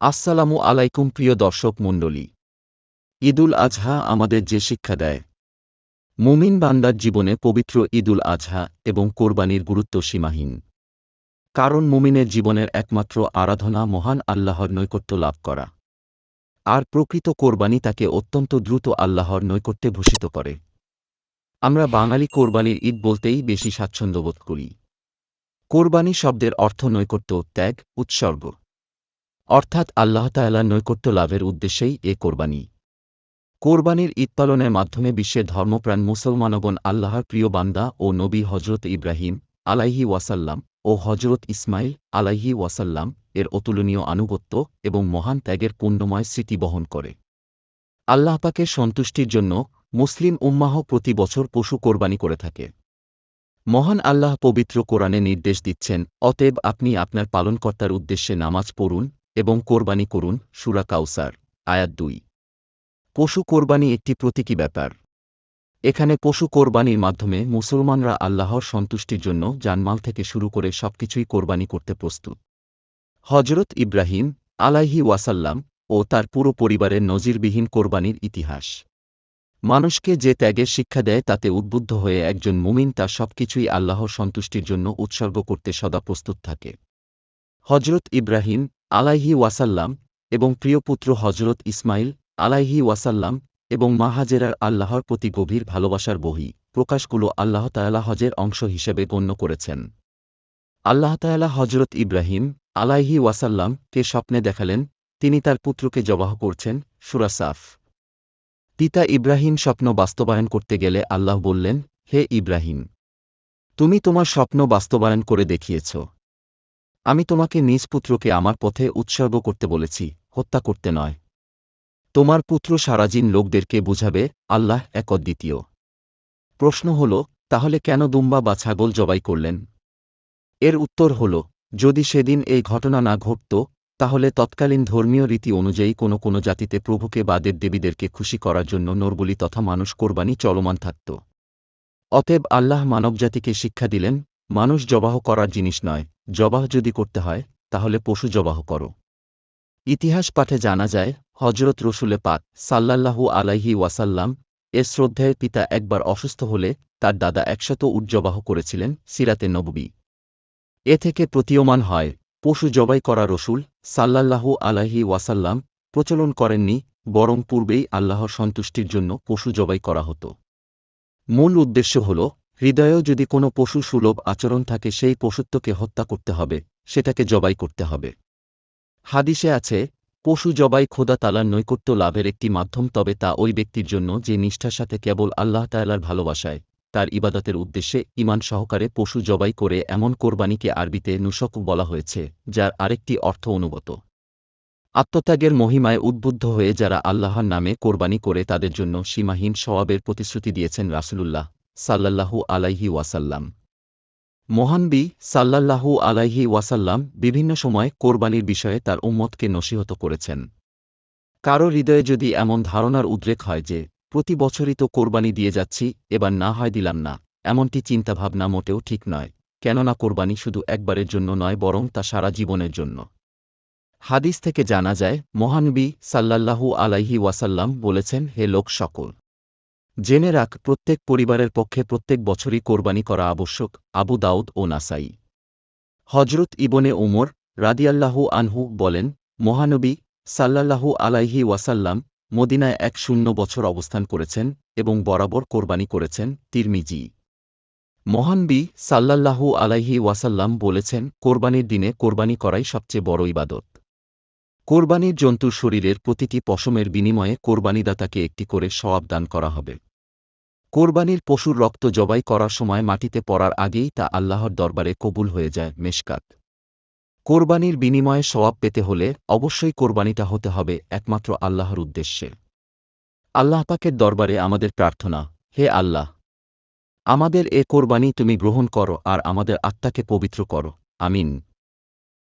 আসসালামু আলাইকুম প্রিয় দর্শক মণ্ডলী। ঈদুল আজহা আমাদের যে শিক্ষা দেয়। মুমিন বান্দার জীবনে পবিত্র ঈদুল আজহা এবং কোরবানির গুরুত্ব সীমাহীন। কারণ মুমিনের জীবনের একমাত্র আরাধনা মহান আল্লাহর নৈকট্য লাভ করা। আর প্রকৃত কোরবানি তাকে অত্যন্ত দ্রুত আল্লাহর নৈকট্যে ভূষিত করে। আমরা বাঙালি কোরবানির ঈদ বলতেই বেশি স্বাচ্ছন্দ্য বোধ করি। কোরবানি শব্দের অর্থ নৈকট্য, ত্যাগ, উৎসর্গ। অর্থাৎ আল্লাহ তায়ালার নৈকট্য লাভের উদ্দেশ্যেই এ কোরবানি। কোরবানির ঈদ পালনের মাধ্যমে বিশ্বের ধর্মপ্রাণ মুসলমানগণ আল্লাহর প্রিয় বান্দা ও নবী হজরত ইব্রাহিম আলাইহি ওয়াসাল্লাম ও হজরত ইসমাইল আলাইহি ওয়াসাল্লাম এর অতুলনীয় আনুগত্য এবং মহান ত্যাগের পুণ্যময় স্মৃতি বহন করে। আল্লাহ পাকের সন্তুষ্টির জন্য মুসলিম উম্মাহ প্রতি বছর পশু কোরবানি করে থাকে। মহান আল্লাহ পবিত্র কোরআনে নির্দেশ দিচ্ছেন, অতএব আপনি আপনার পালনকর্তার উদ্দেশ্যে নামাজ পড়ুন এবং কোরবানি করুন, সুরা কাউসার, আয়াত দুই। পশু কোরবানি একটি প্রতীকী ব্যাপার। এখানে পশু কোরবানির মাধ্যমে মুসলমানরা আল্লাহর সন্তুষ্টির জন্য জানমাল থেকে শুরু করে সবকিছুই কোরবানি করতে প্রস্তুত। হজরত ইব্রাহিম আলাইহি ওয়াসাল্লাম ও তার পুরো পরিবারের নজিরবিহীন কোরবানির ইতিহাস। মানুষকে যে ত্যাগের শিক্ষা দেয় তাতে উদ্বুদ্ধ হয়ে একজন মুমিন তার সবকিছুই আল্লাহর সন্তুষ্টির জন্য উৎসর্গ করতে সদা প্রস্তুত থাকে। হজরত ইব্রাহিম আলাইহি ওয়াসাল্লাম এবং প্রিয় পুত্র হজরত ইসমাইল আলাইহি ওয়াসাল্লাম এবং মাহাজেরার আল্লাহর প্রতি গভীর ভালোবাসার বহি প্রকাশগুলো আল্লাহ তায়ালা হজের অংশ হিসেবে গণ্য করেছেন। আল্লাহ তায়ালা হজরত ইব্রাহিম আলাইহি ওয়াসাল্লাম কে স্বপ্নে দেখালেন, তিনি তার পুত্রকে জবাহ করছেন সুরাসাফ পিতা ইব্রাহিম স্বপ্ন বাস্তবায়ন করতে গেলে আল্লাহ বললেন, হে ইব্রাহিম, তুমি তোমার স্বপ্ন বাস্তবায়ন করে দেখিয়েছ আমি তোমাকে নিজ পুত্রকে আমার পথে উৎসর্গ করতে বলেছি, হত্যা করতে নয়। তোমার পুত্র সারাজিন লোকদেরকে বুঝাবে, আল্লাহ এক অদ্বিতীয় প্রশ্ন হল, তাহলে কেন দুম্বা বা ছাগল জবাই করলেন? এর উত্তর হল, যদি সেদিন এই ঘটনা না ঘটত, তাহলে তৎকালীন ধর্মীয় রীতি অনুযায়ী কোনো কোনো জাতিতে প্রভুকে বা দেবদেবীদেরকে খুশি করার জন্য নরবলি তথা মানুষ কোরবানি চলমান থাকত। অতএব আল্লাহ মানবজাতিকে শিক্ষা দিলেন মানুষ জবাহ করার জিনিস নয়, জবাহ যদি করতে হয়, তাহলে পশু জবাহ করো। ইতিহাস পাঠে জানা যায় হজরত রসুলে পাক সাল্লাল্লাহু আলাইহি ওয়াসাল্লাম এর শ্রদ্ধায়ের পিতা একবার অসুস্থ হলে তার দাদা একশত উজ্জবাহ করেছিলেন সিরাতে নববী। এ থেকে প্রতীয়মান হয়, পশু জবাই করা রসুল সাল্লাল্লাহু আলাইহি ওয়াসাল্লাম প্রচলন করেননি, বরং পূর্বেই আল্লাহর সন্তুষ্টির জন্য পশু জবাই করা হতো। মূল উদ্দেশ্য হল হৃদয়েও যদি কোনো পশু সুলভ আচরণ থাকে, সেই পশুত্বকে হত্যা করতে হবে, সেটাকে জবাই করতে হবে। হাদিসে আছে, পশু জবাই খোদা তালার নৈকট্য লাভের একটি মাধ্যম, তবে তা ওই ব্যক্তির জন্য যে নিষ্ঠার সাথে কেবল আল্লাহ তায়ালার ভালোবাসায়, তার ইবাদতের উদ্দেশ্যে ইমান সহকারে পশু জবাই করে এমন কোরবানিকে আরবিতে নুসক বলা হয়েছে, যার আরেকটি অর্থ অনুগত। আত্মত্যাগের মহিমায় উদ্বুদ্ধ হয়ে যারা আল্লাহর নামে কোরবানি করে, তাদের জন্য সীমাহীন সওয়াবের প্রতিশ্রুতি দিয়েছেন রাসুলুল্লাহ। সাল্লাল্লাহু আলাইহি ওয়াসাল্লাম। মহানবী সাল্লাল্লাহু আলাইহি ওয়াসাল্লাম বিভিন্ন সময় কোরবানির বিষয়ে তার উম্মতকে নসিহত করেছেন। কারও হৃদয়ে যদি এমন ধারণার উদ্রেক হয় যে, প্রতি বছরই তো কোরবানি দিয়ে যাচ্ছি, এবার না হয় দিলাম না, এমনটি চিন্তাভাবনা মোটেও ঠিক নয়, কেননা কোরবানি শুধু একবারের জন্য নয়, বরং তা সারা জীবনের জন্য। হাদিস থেকে জানা যায় মহানবী সাল্লাল্লাহু আলাইহি ওয়াসাল্লাম বলেছেন, হে লোক সকল জেনে রাখ, প্রত্যেক পরিবারের পক্ষে প্রত্যেক বছরই কোরবানি করা আবশ্যক, আবু দাউদ ও নাসাই। হজরত ইবনে উমর রাদিয়াল্লাহু আনহু বলেন, মহানবী সাল্লাল্লাহু আলাইহি ওয়াসাল্লাম মদিনায় এক শূন্য বছর অবস্থান করেছেন এবং বরাবর কোরবানি করেছেন তিরমিজি। মহানবী সাল্লাল্লাহু আলাইহি ওয়াসাল্লাম বলেছেন, কোরবানির দিনে কোরবানি করাই সবচেয়ে বড় ইবাদত। কোরবানির জন্তুর শরীরের প্রতিটি পশমের বিনিময়ে কোরবানিদাতাকে একটি করে সওয়াব দান করা হবে। কোরবানির পশুর রক্ত জবাই করার সময় মাটিতে পড়ার আগেই তা আল্লাহর দরবারে কবুল হয়ে যায়, মেশকাত। কোরবানির বিনিময়ে সওয়াব পেতে হলে অবশ্যই কোরবানিটা হতে হবে একমাত্র আল্লাহর উদ্দেশ্যে। আল্লাহ পাকের দরবারে আমাদের প্রার্থনা, হে আল্লাহ! আমাদের এ কোরবানি তুমি গ্রহণ করো আর আমাদের আত্মাকে পবিত্র করো, আমিন।